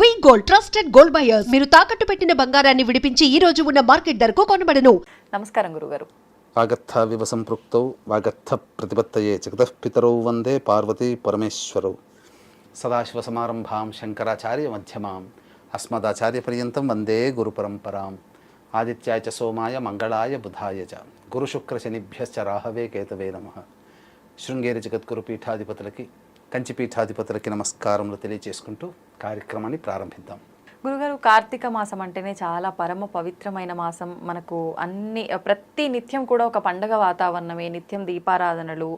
We gold trusted gold buyers మీరు తాకట్టు పెట్టిన బంగారాన్ని విడిపించి ఈ రోజు ఉన్న మార్కెట్ ధరకు కొనబడను. నమస్కారం గురుగారు. వాగర్థ సంపృక్తౌ వాగర్థ ప్రతిపత్తయే జగతః పితరౌ వందే పార్వతీ పరమేశ్వరౌ. సదాశివసమారంభాం శంకరాచార్య మధ్యమాం అస్మదాచార్యపర్యంతం వందే గురుపరంపరాం ఆదిత్యాయ చ సోమాయ మంగళాయ బుధాయ చ. గురుశుక్రశనిభ్యశ్చ రాహవే కేతవే నమ. శృంగేరి జగద్గురు పీఠాధిపతులకి కంచి పీఠాధిపతులకి నమస్కారములు తెలియచేసుకుంటూ కార్యక్రమాన్ని ప్రారంభిద్దాం. గురుగారు కార్తీక మాసం అంటేనే చాలా పరమ పవిత్రమైన మాసం. మనకు అన్ని ప్రతి నిత్యం కూడా ఒక పండగ వాతావరణమే. నిత్యం దీపారాధనలు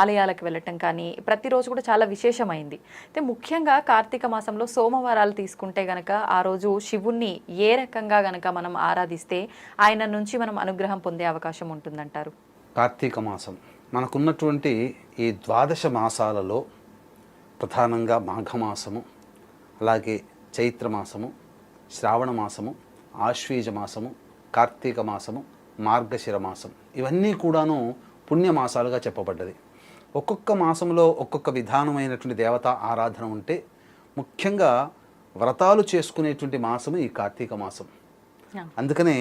ఆలయాలకు వెళ్ళటం కానీ ప్రతిరోజు కూడా చాలా విశేషమైంది. అయితే ముఖ్యంగా కార్తీక మాసంలో సోమవారాలు తీసుకుంటే గనక ఆ రోజు శివుణ్ణి ఏ రకంగా గనక మనం ఆరాధిస్తే ఆయన నుంచి మనం అనుగ్రహం పొందే అవకాశం ఉంటుందంటారు? కార్తీక మాసం మనకున్నటువంటి ఈ ద్వాదశ మాసాలలో ప్రధానంగా మాఘమాసము అలాగే చైత్ర మాసము శ్రావణ మాసము ఆశ్వీజ మాసము కార్తీక మాసము మార్గశిర మాసం. ఇవన్నీ కూడాను పుణ్యమాసాలుగా చెప్పబడ్డది. ఒక్కొక్క మాసంలో ఒక్కొక్క విధానమైనటువంటి దేవతా ఆరాధన ఉంటే ముఖ్యంగా వ్రతాలు చేసుకునేటువంటి మాసము ఈ కార్తీక మాసం. అందుకనే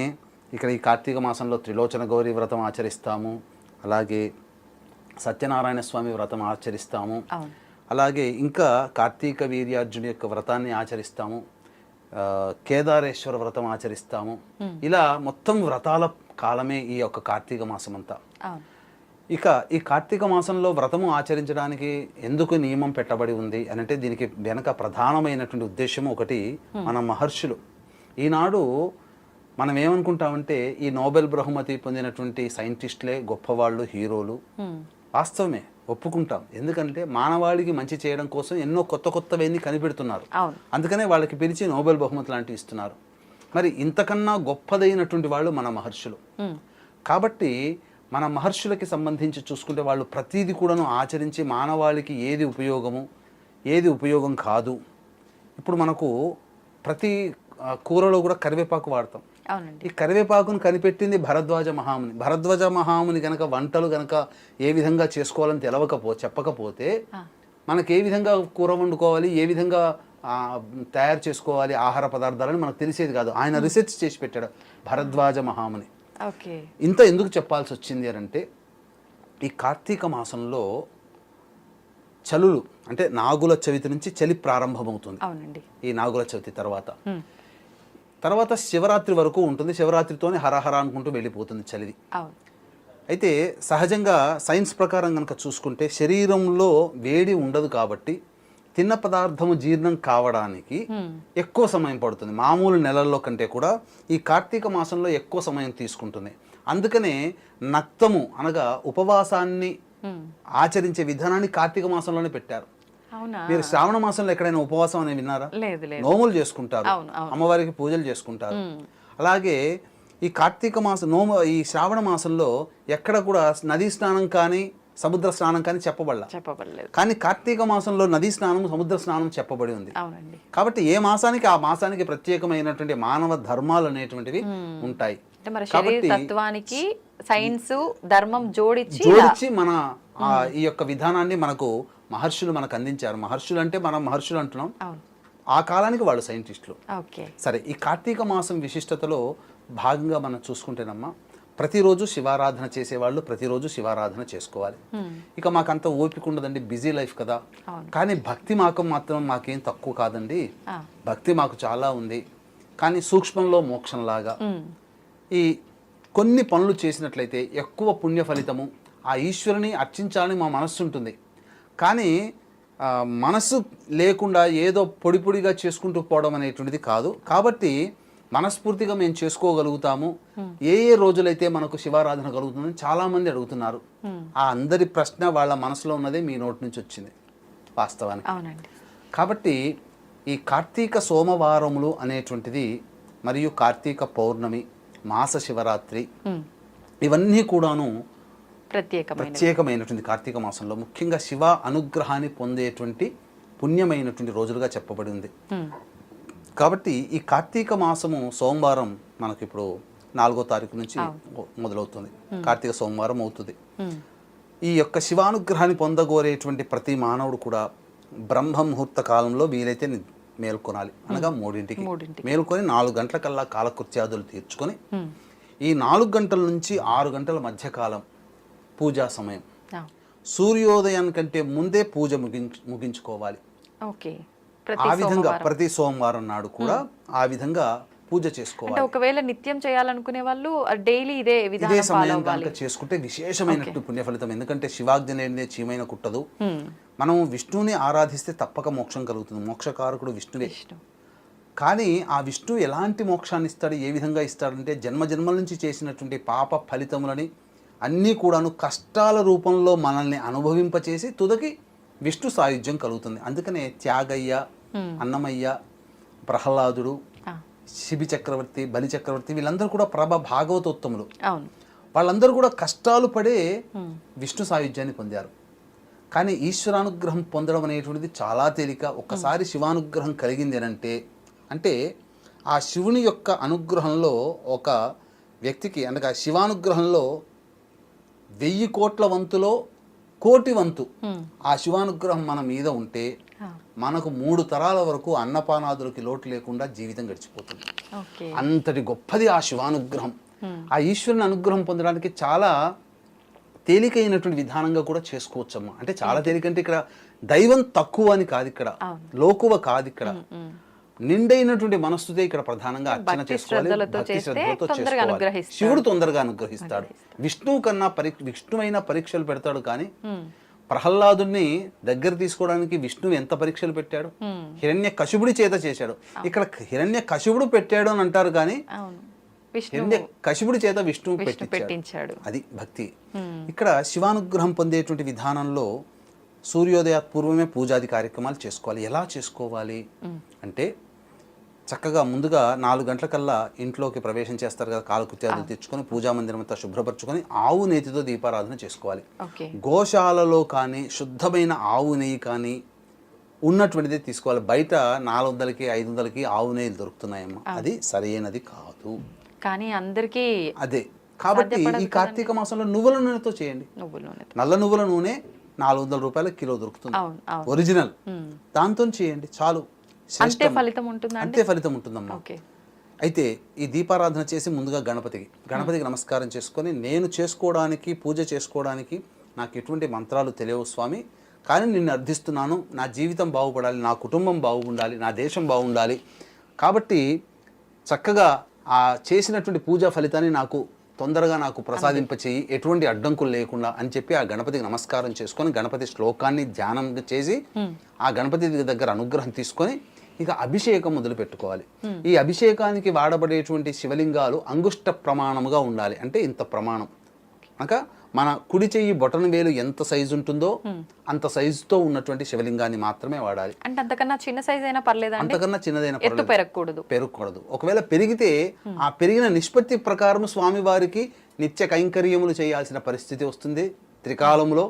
ఇక్కడ ఈ కార్తీక మాసంలో త్రిలోచన గౌరీ వ్రతం ఆచరిస్తాము అలాగే సత్యనారాయణ స్వామి వ్రతం ఆచరిస్తాము. అలాగే ఇంకా కార్తీక వీర్యార్జుని యొక్క వ్రతాన్ని ఆచరిస్తాము. కేదారేశ్వర వ్రతం ఆచరిస్తాము. ఇలా మొత్తం వ్రతాల కాలమే ఈ యొక్క కార్తీక మాసం అంతా ఇక ఈ కార్తీక మాసంలో వ్రతము ఆచరించడానికి ఎందుకు నియమం పెట్టబడి ఉంది అని అంటే దీనికి వెనక ప్రధానమైనటువంటి ఉద్దేశం ఒకటి మన మహర్షులు. ఈనాడు మనం ఏమనుకుంటామంటే ఈ నోబెల్ బహుమతి పొందినటువంటి సైంటిస్టులే గొప్పవాళ్ళు హీరోలు. వాస్తవమే ఒప్పుకుంటాం. ఎందుకంటే మానవాళికి మంచి చేయడం కోసం ఎన్నో కొత్త కొత్తవన్నీ కనిపెడుతున్నారు. అందుకనే వాళ్ళకి పిలిచి నోబెల్ బహుమతి లాంటివి ఇస్తున్నారు. మరి ఇంతకన్నా గొప్పదైనటువంటి వాళ్ళు మన మహర్షులు. కాబట్టి మన మహర్షులకి సంబంధించి చూసుకుంటే వాళ్ళు ప్రతీది కూడాను ఆచరించి మానవాళికి ఏది ఉపయోగము ఏది ఉపయోగం కాదు. ఇప్పుడు మనకు ప్రతి కూరలో కూడా కరివేపాకు వాడతాం. ఈ కరివేపాకును కనిపెట్టింది భరద్వాజ మహాముని. భరద్వాజ మహాముని గనక వంటలు గనక ఏ విధంగా చేసుకోవాలని తెలవకపో చెప్పకపోతే. మనకి ఏ విధంగా కూర వండుకోవాలి ఏ విధంగా తయారు చేసుకోవాలి ఆహార పదార్థాలని మనకు తెలిసేది కాదు. ఆయన రీసెర్చ్ చేసి పెట్టాడు భరద్వాజ మహాముని. ఓకే. ఇంత ఎందుకు చెప్పాల్సి వచ్చింది అని అంటే ఈ కార్తీక మాసంలో చలులు అంటే నాగుల చవితి నుంచి చలి ప్రారంభమవుతుంది. అవునండి. ఈ నాగుల చవితి తర్వాత. తర్వాత శివరాత్రి వరకు ఉంటుంది. శివరాత్రితోనే హరహర అనుకుంటూ వెళ్ళిపోతుంది చలిది. అయితే సహజంగా సైన్స్ ప్రకారం కనుక చూసుకుంటే శరీరంలో వేడి ఉండదు కాబట్టి తిన్న పదార్థము జీర్ణం కావడానికి ఎక్కువ సమయం పడుతుంది. మామూలు నెలల్లో కంటే కూడా ఈ కార్తీక మాసంలో ఎక్కువ సమయం తీసుకుంటుంది. అందుకనే నక్తము అనగా ఉపవాసాన్ని. ఆచరించే విధానాన్ని కార్తీక మాసంలోనే పెట్టారు. మీరు శ్రావణ మాసంలో ఎక్కడైనా ఉపవాసం అని విన్నారా? నోములు చేసుకుంటారు. అమ్మవారికి పూజలు చేసుకుంటారు. అలాగే ఈ కార్తీక మాసం నోము ఈ శ్రావణ మాసంలో ఎక్కడ కూడా నదీ స్నానం కానీ సముద్ర స్నానం కానీ చెప్పబడలా. చెప్పబడలేదు. కానీ కార్తీక మాసంలో నదీ స్నానం సముద్ర స్నానం చెప్పబడి ఉంది. అవునండి. కాబట్టి ఏ మాసానికి ఆ మాసానికి ప్రత్యేకమైనటువంటి మానవ ధర్మాలు అనేటువంటివి ఉంటాయి. తత్వానికి సైన్స్ ధర్మం జోడించి జోడించి మన ఆ ఈ యొక్క విధానాన్ని మనకు మహర్షులు మనకు అందించారు. మహర్షులు అంటే మనం మహర్షులు అంటున్నాం. ఆ కాలానికి వాళ్ళు సైంటిస్టులు. సరే ఈ కార్తీక మాసం విశిష్టతలో భాగంగా మనం చూసుకుంటేనమ్మా ప్రతిరోజు శివారాధన చేసేవాళ్ళు ప్రతిరోజు శివారాధన చేసుకోవాలి. ఇక మాకంత ఓపిక ఉండదండి బిజీ లైఫ్ కదా. కానీ భక్తి మాకం మాత్రం మాకేం తక్కువ కాదండి. భక్తి మాకు చాలా ఉంది. కానీ సూక్ష్మంలో మోక్షంలాగా. ఈ కొన్ని పనులు చేసినట్లయితే ఎక్కువ పుణ్య ఫలితము ఆ ఈశ్వరుని అర్చించాలని మా మనస్సు ఉంటుంది. కానీ ఆ, మనస్సు లేకుండా ఏదో పొడి పొడిగా చేసుకుంటూ పోవడం అనేటువంటిది కాదు. కాబట్టి మనస్ఫూర్తిగా మేము చేసుకోగలుగుతాము. ఏ ఏ రోజులైతే మనకు శివారాధన కలుగుతుందని చాలామంది అడుగుతున్నారు. ఆ అందరి ప్రశ్న వాళ్ళ మనసులో ఉన్నదే మీ నోటి నుంచి వచ్చింది వాస్తవానికి. కాబట్టి ఈ కార్తీక సోమవారములు అనేటువంటిది మరియు కార్తీక పౌర్ణమి మాస శివరాత్రి. ఇవన్నీ కూడాను ప్రత్యేకమైన ప్రత్యేకమైనటువంటి కార్తీక మాసంలో ముఖ్యంగా శివ అనుగ్రహాన్ని పొందేటువంటి పుణ్యమైనటువంటి రోజులుగా చెప్పబడి ఉంది. కాబట్టి ఈ కార్తీక మాసము సోమవారం మనకి ఇప్పుడు నాలుగో తారీఖు నుంచి మొదలవుతుంది. కార్తీక సోమవారం అవుతుంది. ఈ యొక్క శివానుగ్రహాన్ని పొందగోరేటువంటి ప్రతి మానవుడు కూడా బ్రహ్మ ముహూర్త కాలంలో వీలైతే మేల్కొనాలి. అనగా మూడింటికి. మూడింటికి. మేల్కొని నాలుగు గంటల కల్లా కాలకృత్యాదులు తీర్చుకొని ఈ నాలుగు గంటల నుంచి ఆరు గంటల మధ్యకాలం పూజా సమయం. ఆ, సూర్యోదయానికంటే ముందే పూజ ముగించు ముగించుకోవాలి. ఆ విధంగా ప్రతి సోమవారం నాడు కూడా ఆ విధంగా పూజ చేసుకోవాలి. ఒకవేళ నిత్యం చేయాలనుకునే వాళ్ళు డైలీ ఇదే ఇదే సమయం కనుక చేసుకుంటే విశేషమైనట్టు పుణ్య ఫలితం ఎందుకంటే లేనిదే చీమైన కుట్టదు. మనం విష్ణువుని ఆరాధిస్తే తప్పక మోక్షం కలుగుతుంది. మోక్షకారకుడు విష్ణువే. విష్ణు. కానీ ఆ విష్ణువు ఎలాంటి మోక్షాన్ని ఇస్తాడు ఏ విధంగా ఇస్తాడంటే జన్మ జన్మల నుంచి చేసినటువంటి పాప ఫలితములని అన్నీ కూడాను కష్టాల రూపంలో మనల్ని అనుభవింపచేసి తుదకి విష్ణు సాయుధ్యం కలుగుతుంది. అందుకనే త్యాగయ్య అన్నమయ్య ప్రహ్లాదుడు శిబి చక్రవర్తి బలి చక్రవర్తి వీళ్ళందరూ కూడా ప్రభ భాగవతోత్తములు. వాళ్ళందరూ కూడా కష్టాలు పడే విష్ణు సాయుధ్యాన్ని పొందారు. కానీ ఈశ్వరానుగ్రహం పొందడం అనేటువంటిది చాలా తేలిక. ఒక్కసారి శివానుగ్రహం కలిగింది అంటే అంటే ఆ శివుని యొక్క అనుగ్రహంలో ఒక వ్యక్తికి అనగా శివానుగ్రహంలో వెయ్యి కోట్ల వంతులో కోటి వంతు. ఆ శివానుగ్రహం మన మీద ఉంటే మనకు మూడు తరాల వరకు అన్నపానాదులకి లోటు లేకుండా జీవితం గడిచిపోతుంది. అంతటి గొప్పది ఆ శివానుగ్రహం. ఆ ఈశ్వరుని అనుగ్రహం పొందడానికి చాలా తేలికైనటువంటి విధానంగా కూడా చేసుకోవచ్చమ్మా. అంటే చాలా తేలికంటే ఇక్కడ దైవం తక్కువ అని కాదు ఇక్కడ. లోకువ కాదు ఇక్కడ. నిండైనటువంటి మనస్సుతే ఇక్కడ ప్రధానంగా అర్చన చేసుకోవాలి భక్తి శ్రద్ధలతో. శివుడు తొందరగా అనుగ్రహిస్తాడు. విష్ణువు కన్నా పరి విష్ణువైన పరీక్షలు పెడతాడు కానీ ప్రహ్లాదుని దగ్గర తీసుకోవడానికి విష్ణువు ఎంత పరీక్షలు పెట్టాడు? హిరణ్య కశుబుడి చేత చేశాడు. ఇక్కడ హిరణ్య కశుబుడు పెట్టాడు అని అంటారు కానీ హిరణ్య కశిపుడి చేత విష్ణువు విష్ణు పెట్టించాడు. పెట్టించాడు. అది భక్తి. ఇక్కడ శివానుగ్రహం పొందేటువంటి విధానంలో సూర్యోదయాత్ పూర్వమే పూజాది కార్యక్రమాలు చేసుకోవాలి. ఎలా చేసుకోవాలి? అంటే చక్కగా ముందుగా నాలుగు గంటలకల్లా ఇంట్లోకి ప్రవేశం చేస్తారు కదా కాలకృత్యాలు తెచ్చుకొని పూజా మందిరం అంతా శుభ్రపరచుకొని ఆవు నేతితో దీపారాధన చేసుకోవాలి. గోశాలలో కానీ శుద్ధమైన ఆవు నెయ్యి కానీ ఉన్నటువంటిది తీసుకోవాలి. బయట నాలుగు వందలకి ఐదు వందలకి ఆవు నెయ్యి దొరుకుతున్నాయమ్మా. అది సరైనది కాదు. కానీ అందరికీ అదే. కాబట్టి ఈ కార్తీక మాసంలో నువ్వుల నూనెతో చేయండి. నువ్వుల నూనె నల్ల నువ్వుల నూనె నాలుగు వందల రూపాయల కిలో దొరుకుతుంది. ఒరిజినల్. దాంతో చేయండి చాలు. అంతే. ఫలితం ఉంటుందా అంతే ఫలితం ఉంటుందమ్మా. అయితే ఈ దీపారాధన చేసి ముందుగా గణపతికి గణపతికి నమస్కారం చేసుకొని నేను చేసుకోవడానికి పూజ చేసుకోవడానికి నాకు ఎటువంటి మంత్రాలు తెలియవు స్వామి. కానీ నిన్ను అర్థిస్తున్నాను నా జీవితం బాగుపడాలి నా కుటుంబం బాగుండాలి నా దేశం బాగుండాలి. కాబట్టి చక్కగా ఆ చేసినటువంటి పూజా ఫలితాన్ని నాకు తొందరగా నాకు ప్రసాదింపచేయి. ఎటువంటి అడ్డంకులు లేకుండా అని చెప్పి ఆ గణపతికి నమస్కారం చేసుకొని గణపతి శ్లోకాన్ని ధ్యానం చేసి ఆ గణపతి దగ్గర అనుగ్రహం తీసుకొని ఇక అభిషేకం మొదలు పెట్టుకోవాలి. ఈ అభిషేకానికి వాడబడేటువంటి శివలింగాలు అంగుష్ట ప్రమాణముగా ఉండాలి. అంటే ఇంత ప్రమాణం. అనక మన కుడి చెయ్యి బొటన వేలు ఎంత సైజు ఉంటుందో అంత సైజుతో ఉన్నటువంటి శివలింగాన్ని మాత్రమే వాడాలి. అంటే అంతకన్నా చిన్న సైజ్ అయినా పర్లేదా అంతకన్నా చిన్నదైన. పెరగకూడదు. పెరగకూడదు. ఒకవేళ పెరిగితే ఆ పెరిగిన నిష్పత్తి ప్రకారం స్వామివారికి నిత్య కైంకర్యములు చేయాల్సిన పరిస్థితి వస్తుంది త్రికాలంలో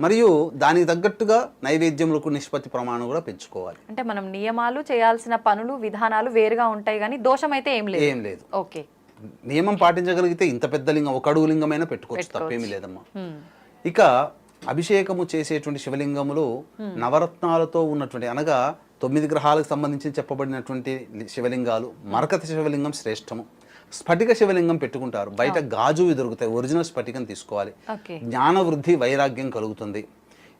మరియు దానికి తగ్గట్టుగా నైవేద్యములకు నిష్పత్తి ప్రమాణం కూడా పెంచుకోవాలి. అంటే మనం నియమాలు చేయాల్సిన పనులు విధానాలు వేరుగా ఉంటాయి కానీ దోషం అయితే ఏం లేదు. ఏం లేదు. ఓకే. నియమం పాటించగలిగితే ఇంత పెద్ద లింగం ఒక అడుగు లింగమైనా పెట్టుకోవచ్చు తప్పేమీ లేదమ్మా. ఇక అభిషేకము చేసేటువంటి శివలింగములు నవరత్నాలతో ఉన్నటువంటి అనగా తొమ్మిది గ్రహాలకు సంబంధించి చెప్పబడినటువంటి శివలింగాలు మరకత శివలింగం శ్రేష్టము. స్ఫటిక శివలింగం పెట్టుకుంటారు. బయట గాజువి దొరుకుతాయి ఒరిజినల్ స్ఫటికం తీసుకోవాలి. జ్ఞాన వృద్ధి వైరాగ్యం కలుగుతుంది.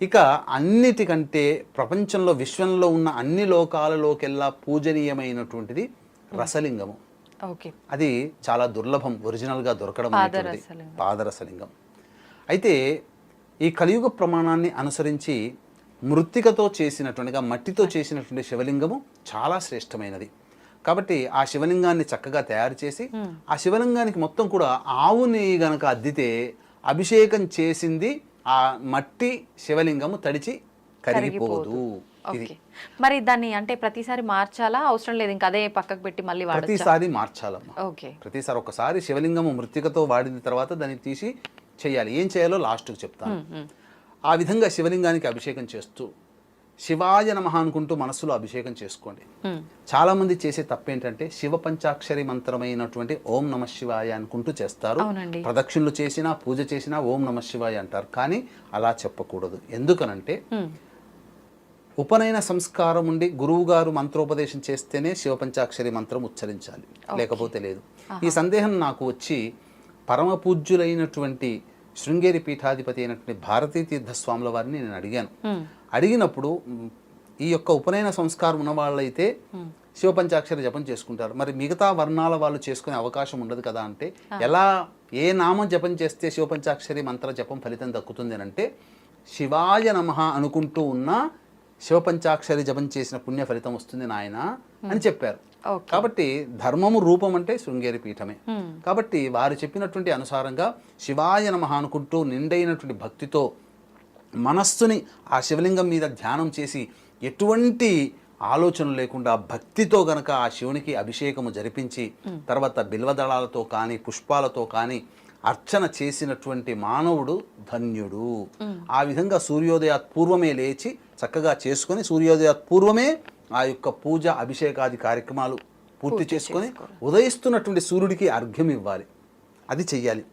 ఇక అన్నిటికంటే ప్రపంచంలో విశ్వంలో ఉన్న అన్ని లోకాలలోకెల్లా పూజనీయమైనటువంటిది రసలింగము. అది చాలా దుర్లభం ఒరిజినల్గా దొరకడం పాదరసలింగం. అయితే ఈ కలియుగ ప్రమాణాన్ని అనుసరించి మృత్తికతో చేసినటువంటిగా మట్టితో చేసినటువంటి శివలింగము చాలా శ్రేష్టమైనది. కాబట్టి ఆ శివలింగాన్ని చక్కగా తయారు చేసి ఆ శివలింగానికి మొత్తం కూడా ఆవు నెయ్యి గనక అద్దితే అభిషేకం చేసింది ఆ మట్టి శివలింగము తడిచి కరిగిపోదు. ఓకే. మరి దాన్ని అంటే ప్రతిసారి మార్చాలా? అవసరం లేదు ఇంకా అదే పక్కకు పెట్టి మళ్ళీ ప్రతిసారి మార్చాలమ్మా. ఓకే. ప్రతిసారి ఒకసారి శివలింగము మృతికతో వాడిన తర్వాత దాన్ని తీసి చేయాలి. ఏం చేయాలో లాస్ట్కి చెప్తాను. ఆ విధంగా శివలింగానికి అభిషేకం చేస్తూ శివాయ నమః అనుకుంటూ మనస్సులో అభిషేకం చేసుకోండి. చాలా మంది చేసే తప్పేంటంటే శివ పంచాక్షరి మంత్రమైనటువంటి ఓం నమ శివాయ అనుకుంటూ చేస్తారు. ప్రదక్షిణలు చేసినా పూజ చేసినా ఓం నమ శివాయ అంటారు. కానీ అలా చెప్పకూడదు. ఎందుకనంటే. ఉపనయన సంస్కారం ఉండి గురువుగారు మంత్రోపదేశం చేస్తేనే శివపంచాక్షరి మంత్రం ఉచ్చరించాలి. లేకపోతే లేదు. ఈ సందేహం నాకు వచ్చి పరమ పూజ్యులైనటువంటి శృంగేరి పీఠాధిపతి అయినటువంటి భారతీ తీర్థస్వాముల వారిని నేను అడిగాను. అడిగినప్పుడు ఈ యొక్క ఉపనయన సంస్కారం ఉన్న వాళ్ళైతే శివపంచాక్షరి జపం చేసుకుంటారు. మరి మిగతా వర్ణాల వాళ్ళు చేసుకునే అవకాశం ఉండదు కదా అంటే ఎలా ఏ నామం జపం చేస్తే శివపంచాక్షరి మంత్ర జపం ఫలితం దక్కుతుంది అని అంటే శివాయ నమః అనుకుంటూ ఉన్న శివపంచాక్షరి జపం చేసిన పుణ్య ఫలితం వస్తుంది నాయన అని చెప్పారు. ఓకే. కాబట్టి ధర్మము రూపం అంటే శృంగేరి పీఠమే. కాబట్టి వారు చెప్పినటువంటి అనుసారంగా శివాయ నమః అనుకుంటూ నిండైనటువంటి భక్తితో మనస్సుని ఆ శివలింగం మీద ధ్యానం చేసి ఎటువంటి ఆలోచన లేకుండా భక్తితో గనక ఆ శివునికి అభిషేకము జరిపించి తర్వాత బిల్వదళాలతో కానీ పుష్పాలతో కానీ అర్చన చేసినటువంటి మానవుడు ధన్యుడు. ఆ విధంగా సూర్యోదయాత్ పూర్వమే లేచి చక్కగా చేసుకొని సూర్యోదయాత్ పూర్వమే ఆ యొక్క పూజ అభిషేకాది కార్యక్రమాలు పూర్తి చేసుకొని ఉదయిస్తున్నటువంటి సూర్యుడికి అర్ఘ్యం ఇవ్వాలి. అది చెయ్యాలి.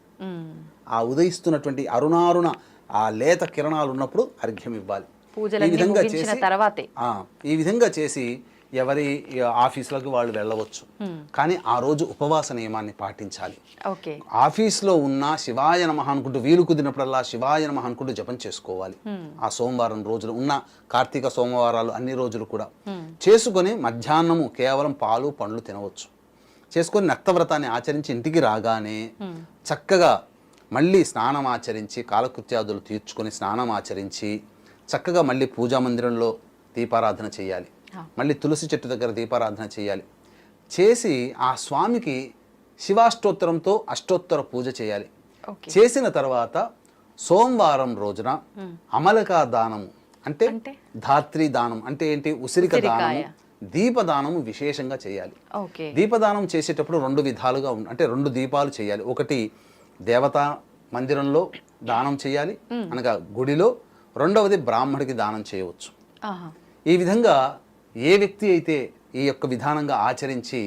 ఆ ఉదయిస్తున్నటువంటి అరుణారుణ ఆ లేత కిరణాలు ఉన్నప్పుడు అర్ఘ్యం ఇవ్వాలి. ఈ విధంగా చేసి- ఈ విధంగా చేసి ఎవరి ఆఫీసులకు వాళ్ళు వెళ్ళవచ్చు. కానీ ఆ రోజు ఉపవాస నియమాన్ని పాటించాలి. ఆఫీస్లో ఉన్న శివాయ నమః అనుకుంటూ వీలు కుదిరినప్పుడల్లా శివాయ నమః అనుకుంటూ జపం చేసుకోవాలి. ఆ సోమవారం రోజులు ఉన్న కార్తీక సోమవారాలు అన్ని రోజులు కూడా. చేసుకొని మధ్యాహ్నము కేవలం పాలు పండ్లు తినవచ్చు. చేసుకొని నక్తవ్రతాన్ని ఆచరించి ఇంటికి రాగానే చక్కగా మళ్ళీ స్నానం ఆచరించి కాలకృత్యాదులు తీర్చుకొని స్నానం ఆచరించి చక్కగా మళ్ళీ పూజా మందిరంలో దీపారాధన చేయాలి. మళ్ళీ తులసి చెట్టు దగ్గర దీపారాధన చేయాలి. చేసి ఆ స్వామికి శివాష్టోత్తరంతో అష్టోత్తర పూజ చేయాలి. చేసిన తర్వాత సోమవారం రోజున అమలకా దానము అంటే? ధాత్రి దానం అంటే ఏంటి? ఉసిరిక. దానము దీపదానము విశేషంగా చేయాలి. దీపదానం చేసేటప్పుడు రెండు విధాలుగా అంటే రెండు దీపాలు చేయాలి. ఒకటి దేవతా మందిరంలో దానం చేయాలి. అనగా గుడిలో రెండవది బ్రాహ్మడికి దానం చేయవచ్చు. ఈ విధంగా ఏ వ్యక్తి అయితే ఈ యొక్క విధానంగా ఆచరించి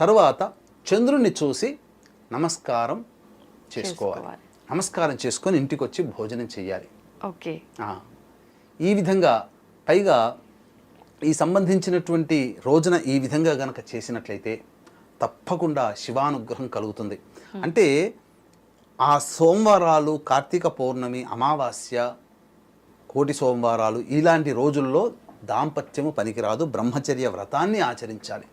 తరువాత చంద్రుణ్ణి చూసి నమస్కారం చేసుకోవాలి. నమస్కారం చేసుకొని ఇంటికి వచ్చి భోజనం చేయాలి ఓకే. ఈ విధంగా పైగా ఈ సంబంధించినటువంటి రోజున ఈ విధంగా గనక చేసినట్లయితే తప్పకుండా శివానుగ్రహం కలుగుతుంది. అంటే ఆ సోమవారాలు కార్తీక పౌర్ణమి అమావాస్య కోటి సోమవారాలు ఇలాంటి రోజుల్లో దాంపత్యము పనికిరాదు బ్రహ్మచర్య వ్రతాన్ని ఆచరించాలి.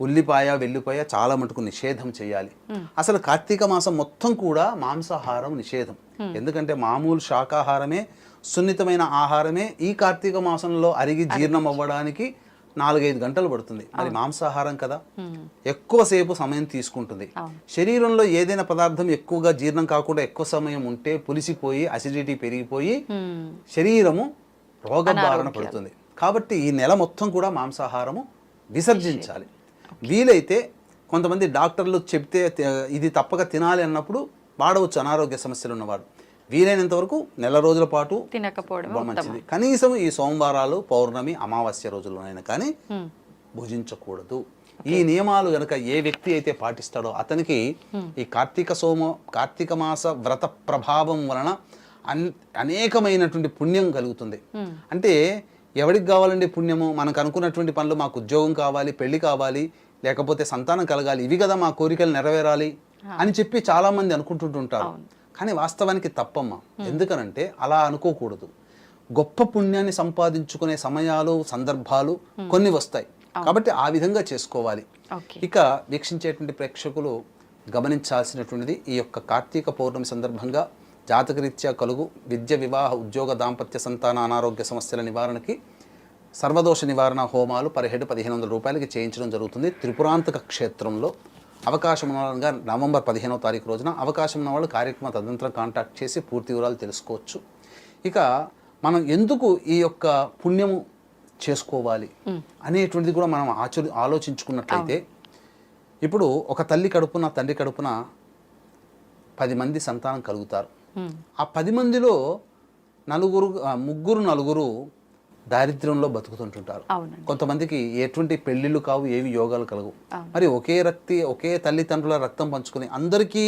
ఉల్లిపాయ వెల్లిపాయ చాలా మటుకు నిషేధం చేయాలి. అసలు కార్తీక మాసం మొత్తం కూడా మాంసాహారం నిషేధం. ఎందుకంటే మామూలు శాకాహారమే సున్నితమైన ఆహారమే ఈ కార్తీక మాసంలో అరిగి జీర్ణం అవ్వడానికి నాలుగైదు గంటలు పడుతుంది. మరి మాంసాహారం కదా? ఎక్కువసేపు సమయం తీసుకుంటుంది. శరీరంలో ఏదైనా పదార్థం ఎక్కువగా జీర్ణం కాకుండా ఎక్కువ సమయం ఉంటే పులిసిపోయి అసిడిటీ పెరిగిపోయి శరీరము రోగబారణ పడుతుంది. కాబట్టి ఈ నెల మొత్తం కూడా మాంసాహారము విసర్జించాలి. వీలైతే కొంతమంది డాక్టర్లు చెప్తే ఇది తప్పక తినాలి అన్నప్పుడు వాడవచ్చు అనారోగ్య సమస్యలు ఉన్నవాడు. వీలైనంత వరకు నెల రోజుల పాటు తినకపోవడం మంచిది. కనీసం ఈ సోమవారాలు పౌర్ణమి అమావాస్య రోజుల్లోనైనా కానీ భుజించకూడదు. ఈ నియమాలు గనక ఏ వ్యక్తి అయితే పాటిస్తాడో అతనికి ఈ కార్తీక సోమ కార్తీక మాస వ్రత ప్రభావం వలన అన్ అనేకమైనటువంటి పుణ్యం కలుగుతుంది. అంటే ఎవరికి కావాలండి పుణ్యము? మనకు అనుకున్నటువంటి పనులు మాకు ఉద్యోగం కావాలి పెళ్ళి కావాలి లేకపోతే సంతానం కలగాలి ఇవి కదా మా కోరికలు నెరవేరాలి అని చెప్పి చాలా మంది అనుకుంటుంటుంటారు కానీ వాస్తవానికి తప్పమ్మ. ఎందుకనంటే అలా అనుకోకూడదు. గొప్ప పుణ్యాన్ని సంపాదించుకునే సమయాలు సందర్భాలు కొన్ని వస్తాయి. కాబట్టి ఆ విధంగా చేసుకోవాలి. ఇక వీక్షించేటువంటి ప్రేక్షకులు గమనించాల్సినటువంటిది ఈ యొక్క కార్తీక పౌర్ణమి సందర్భంగా జాతకరీత్యా కలుగు విద్య వివాహ ఉద్యోగ దాంపత్య సంతాన అనారోగ్య సమస్యల నివారణకి సర్వదోష నివారణ హోమాలు పదిహేడు పదిహేను వందల రూపాయలకి చేయించడం జరుగుతుంది. త్రిపురాంతక క్షేత్రంలో అవకాశం ఉన్న వాళ్ళగా నవంబర్ పదిహేనవ తారీఖు రోజున అవకాశం ఉన్న వాళ్ళు కార్యక్రమ తదనంతరం కాంటాక్ట్ చేసి పూర్తి వివరాలు తెలుసుకోవచ్చు. ఇక మనం ఎందుకు ఈ యొక్క పుణ్యము చేసుకోవాలి అనేటువంటిది కూడా మనం ఆచరి ఆలోచించుకున్నట్లయితే ఇప్పుడు ఒక తల్లి కడుపున తండ్రి కడుపున పది మంది సంతానం కలుగుతారు. ఆ పది మందిలో నలుగురు ముగ్గురు నలుగురు దారిద్ర్యంలో బతుకుతుంటుంటారు. కొంతమందికి ఎటువంటి పెళ్ళిళ్ళు కావు ఏవి యోగాలు కలవు మరి ఒకే రక్తి ఒకే తల్లిదండ్రుల రక్తం పంచుకొని అందరికీ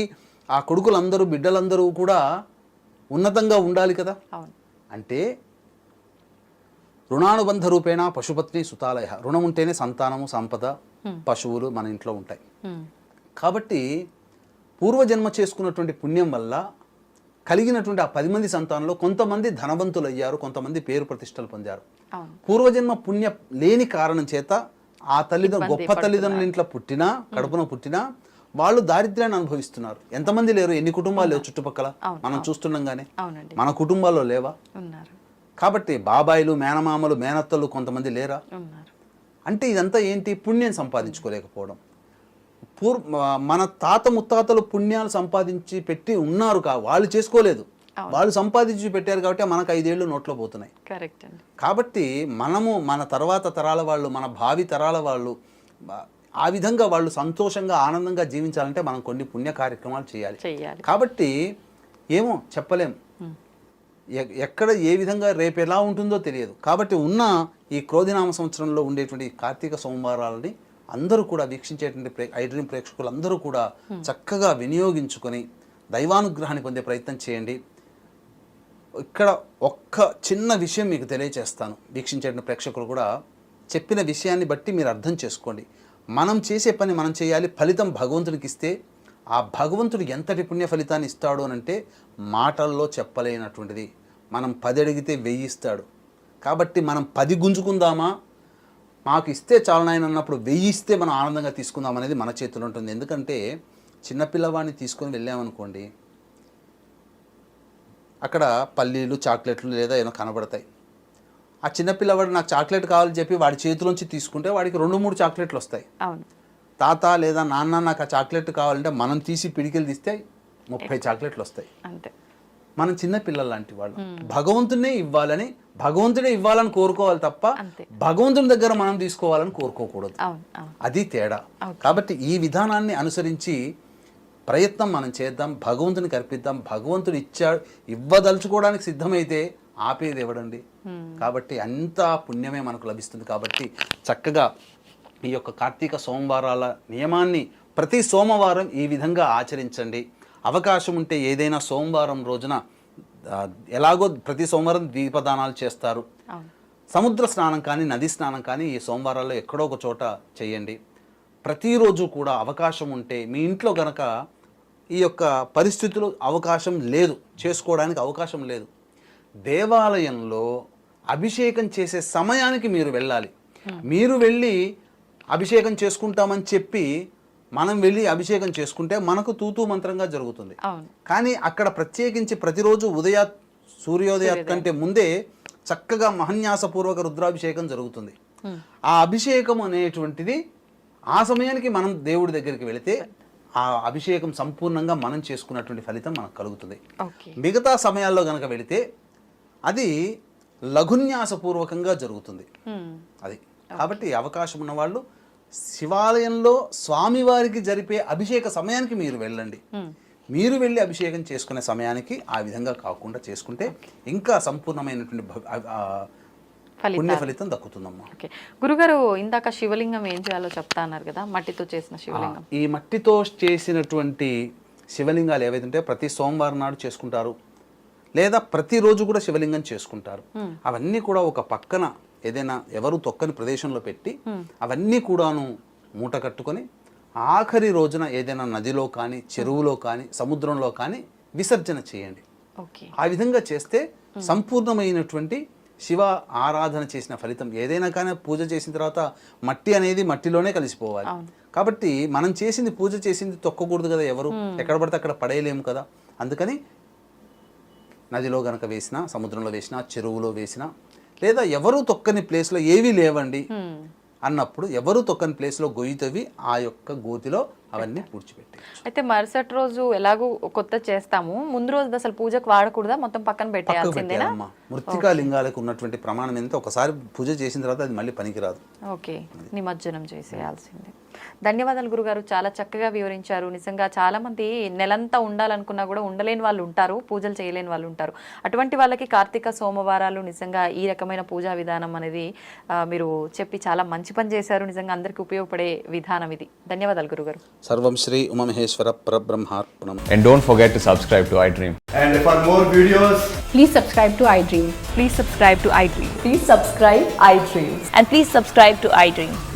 ఆ కొడుకులందరూ బిడ్డలందరూ కూడా ఉన్నతంగా ఉండాలి కదా? అంటే రుణానుబంధ రూపేణ పశుపత్ని సుతాలయ. రుణం ఉంటేనే సంతానము సంపద పశువులు మన ఇంట్లో ఉంటాయి. కాబట్టి పూర్వజన్మ చేసుకున్నటువంటి పుణ్యం వల్ల కలిగినటువంటి ఆ పది మంది సంతానంలో కొంతమంది ధనవంతులు అయ్యారు కొంతమంది పేరు ప్రతిష్టలు పొందారు. పూర్వజన్మ పుణ్య లేని కారణం చేత ఆ తల్లిదండ్రులు గొప్ప తల్లిదండ్రుల ఇంట్లో పుట్టినా కడుపున పుట్టినా వాళ్ళు దారిద్ర్యాన్ని అనుభవిస్తున్నారు. ఎంతమంది లేరు? ఎన్ని కుటుంబాలు లేవు చుట్టుపక్కల? మనం చూస్తుండగానే మన కుటుంబాల్లో లేవా? కాబట్టి బాబాయిలు మేనమామలు మేనత్తలు కొంతమంది లేరా? అంటే ఇదంతా ఏంటి? పుణ్యం సంపాదించుకోలేకపోవడం. పూర్ మన తాత ముత్తాతలు పుణ్యాలు సంపాదించి పెట్టి ఉన్నారు కా వాళ్ళు చేసుకోలేదు. వాళ్ళు సంపాదించి పెట్టారు కాబట్టి మనకు ఐదేళ్ళు నోట్లో పోతున్నాయి. కరెక్ట్ అండి. కాబట్టి మనము మన తర్వాత తరాల వాళ్ళు మన భావి తరాల వాళ్ళు ఆ విధంగా వాళ్ళు సంతోషంగా ఆనందంగా జీవించాలంటే మనం కొన్ని పుణ్య కార్యక్రమాలు చేయాలి. కాబట్టి ఏమో చెప్పలేం. ఎక్కడ ఏ విధంగా రేపు ఎలా ఉంటుందో తెలియదు. కాబట్టి ఉన్న ఈ క్రోధినామ సంవత్సరంలో ఉండేటువంటి కార్తీక సోమవారాలని అందరూ కూడా వీక్షించేటువంటి ప్రే ఐడ్రీమ్ ప్రేక్షకులు అందరూ కూడా చక్కగా వినియోగించుకొని దైవానుగ్రహాన్ని పొందే ప్రయత్నం చేయండి. ఇక్కడ ఒక్క చిన్న విషయం మీకు తెలియచేస్తాను. వీక్షించేటువంటి ప్రేక్షకులు కూడా చెప్పిన విషయాన్ని బట్టి మీరు అర్థం చేసుకోండి. మనం చేసే పని మనం చేయాలి. ఫలితం భగవంతుడికి ఇస్తే ఆ భగవంతుడు ఎంతటి పుణ్య ఫలితాన్ని ఇస్తాడు అని అంటే మాటల్లో చెప్పలేనటువంటిది. మనం పది అడిగితే వెయ్యి ఇస్తాడు. కాబట్టి మనం పది గుంజుకుందామా? మాకు ఇస్తే చాలు నాయన అన్నప్పుడు వెయ్యి ఇస్తే మనం ఆనందంగా తీసుకుందాం అనేది మన చేతిలో ఉంటుంది. ఎందుకంటే చిన్నపిల్లవాడిని తీసుకొని వెళ్ళామనుకోండి అక్కడ పల్లీలు చాక్లెట్లు లేదా ఏమైనా కనబడతాయి. ఆ చిన్నపిల్లవాడు నాకు చాక్లెట్ కావాలని చెప్పి వాడి చేతిలోంచి తీసుకుంటే వాడికి రెండు మూడు చాక్లెట్లు వస్తాయి. తాత లేదా నాన్న నాకు ఆ చాక్లెట్ కావాలంటే మనం తీసి పిడికిలు తీస్తే ముప్పై చాక్లెట్లు వస్తాయి. అంతే. మనం చిన్న పిల్లలు లాంటి వాళ్ళు. భగవంతునే ఇవ్వాలని భగవంతుడే ఇవ్వాలని కోరుకోవాలి తప్ప. భగవంతుని దగ్గర మనం తీసుకోవాలని కోరుకోకూడదు. అది తేడా. కాబట్టి ఈ విధానాన్ని అనుసరించి ప్రయత్నం మనం చేద్దాం భగవంతునికి అర్పిద్దాం భగవంతుడు ఇచ్చాడు ఇవ్వదలుచుకోవడానికి సిద్ధమైతే ఆపేది ఇవ్వడండి కాబట్టి అంత పుణ్యమే మనకు లభిస్తుంది కాబట్టి చక్కగా ఈ యొక్క కార్తీక సోమవారాల నియమాన్ని ప్రతి సోమవారం ఈ విధంగా ఆచరించండి. అవకాశం ఉంటే ఏదైనా సోమవారం రోజున ఎలాగో ప్రతి సోమవారం దీపదానాలు చేస్తారు. సముద్ర స్నానం కానీ నది స్నానం కానీ ఈ సోమవారాల్లో ఎక్కడో ఒక చోట చేయండి. ప్రతిరోజు కూడా అవకాశం ఉంటే మీ ఇంట్లో గనక ఈ యొక్క పరిస్థితులు అవకాశం లేదు చేసుకోవడానికి అవకాశం లేదు. దేవాలయంలో అభిషేకం చేసే సమయానికి మీరు వెళ్ళాలి. మీరు వెళ్ళి అభిషేకం చేసుకుంటామని చెప్పి మనం వెళ్ళి అభిషేకం చేసుకుంటే మనకు తూతూ మంత్రంగా జరుగుతుంది. కానీ అక్కడ ప్రత్యేకించి ప్రతిరోజు ఉదయ సూర్యోదయ కంటే ముందే చక్కగా మహన్యాసపూర్వక రుద్రాభిషేకం జరుగుతుంది. ఆ అభిషేకం అనేటువంటిది ఆ సమయానికి మనం దేవుడి దగ్గరికి వెళితే ఆ అభిషేకం సంపూర్ణంగా మనం చేసుకున్నటువంటి ఫలితం మనకు కలుగుతుంది. మిగతా సమయాల్లో గనక వెళితే అది లఘున్యాసపూర్వకంగా జరుగుతుంది. అది. కాబట్టి అవకాశం ఉన్న వాళ్ళు శివాలయంలో స్వామివారికి జరిపే అభిషేక సమయానికి మీరు వెళ్ళండి. మీరు వెళ్ళి అభిషేకం చేసుకునే సమయానికి ఆ విధంగా కాకుండా చేసుకుంటే ఇంకా సంపూర్ణమైనటువంటి పుణ్య ఫలితం దక్కుతుందమ్మా. ఓకే. గురుగారు ఇందాక శివలింగం ఏం చేయాలో చెప్తా అన్నారు కదా మట్టితో చేసిన శివలింగం. ఈ మట్టితో చేసినటువంటి శివలింగాలు ఏవైతే ప్రతి సోమవారం నాడు చేసుకుంటారు. లేదా ప్రతిరోజు కూడా శివలింగం చేసుకుంటారు. అవన్నీ కూడా ఒక పక్కన ఏదైనా ఎవరు తొక్కని ప్రదేశంలో పెట్టి అవన్నీ కూడాను మూట కట్టుకొని ఆఖరి రోజున ఏదైనా నదిలో కానీ చెరువులో కానీ సముద్రంలో కానీ విసర్జన చేయండి. ఆ విధంగా చేస్తే సంపూర్ణమైనటువంటి శివ ఆరాధన చేసిన ఫలితం ఏదైనా కానీ పూజ చేసిన తర్వాత మట్టి అనేది మట్టిలోనే కలిసిపోవాలి. కాబట్టి మనం చేసింది పూజ చేసింది తొక్కకూడదు కదా ఎవరు? ఎక్కడ పడితే అక్కడ పడేయలేము కదా. అందుకని నదిలో గనక వేసినా సముద్రంలో వేసినా చెరువులో వేసినా లేదా ఎవరు తొక్కని ప్లేస్లో ఏవీ లేవండి అన్నప్పుడు ఎవరు తొక్కని ప్లేస్లో గొయ్యి తవ్వి ఆ యొక్క గోతిలో అవన్నీ పూడ్చిపెట్టి అయితే మరుసటి రోజు ఎలాగూ కొత్త చేస్తాము. ముందు రోజు అసలు పూజకు వాడకూడదా? మొత్తం పక్కన పెట్టేయాల్సిందేనా? మృతికా లింగాలకు ఉన్నటువంటి ప్రమాణం ఎంత? ఒకసారి పూజ చేసిన తర్వాత అది మళ్ళీ పనికిరాదు. ఓకే. నిమజ్జనం చేసేయాల్సిందే. ధన్యవాదాలు గురుగారు చాలా చక్కగా వివరించారు నిజంగా చాలా మంది నెలంతా ఉండాలనుకున్నా కూడా ఉండలేని వాళ్ళు ఉంటారు పూజలు చేయలేని వాళ్ళు ఉంటారు అటువంటి వాళ్ళకి కార్తీక సోమవారాలు నిజంగా ఈ రకమైన పూజా విధానం అనేది మీరు చెప్పి చాలా మంచి పని చేశారు నిజంగా అందరికీ ఉపయోగపడే విధానం ఇది ధన్యవాదాలు గురుగారు సర్వం శ్రీ ఉమమహేశ్వర పరబ్రహ్మార్పణం to iDream. And for more videos, Please subscribe to iDream. Please subscribe to iDream. Please subscribe iDream. And please subscribe to iDream.